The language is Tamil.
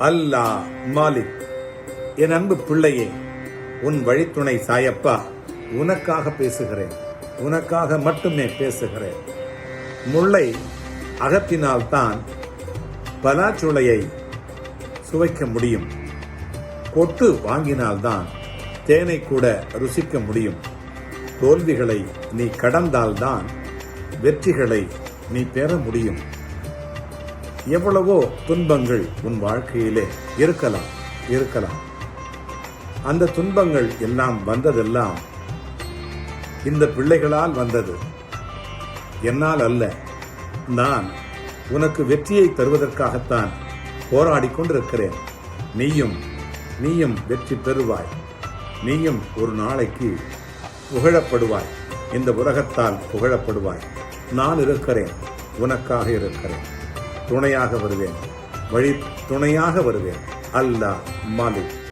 அல்லாஹ் மாலிக். என் அன்பு பிள்ளையே உன் வழித்துணை சாயப்பா உனக்காக பேசுகிறேன். உனக்காக மட்டுமே பேசுகிறேன். முல்லை அகத்தினால்தான் பலாச்சுளையை சுவைக்க முடியும். கொட்டு வாங்கினால்தான் தேனை கூட ருசிக்க முடியும். தோல்விகளை நீ கடந்தால்தான் வெற்றிகளை நீ பெற முடியும். எவ்வளவோ துன்பங்கள் உன் வாழ்க்கையிலே இருக்கலாம் இருக்கலாம். அந்த துன்பங்கள் எல்லாம் வந்ததெல்லாம் இந்த பிள்ளைகளால் வந்தது. என்னால் அல்ல நான் உனக்கு வெற்றியை தருவதற்காகத்தான் போராடிக் கொண்டிருக்கிறேன். நீயும் நீயும் வெற்றி பெறுவாய். நீயும் ஒரு நாளைக்கு புகழப்படுவாய். இந்த உலகத்தால் புகழப்படுவாய். நான் இருக்கிறேன் உனக்காக இருக்கிறேன். துணையாக வருவேன். வழி துணையாக வருவேன். அல்லாஹ் மாலிக்.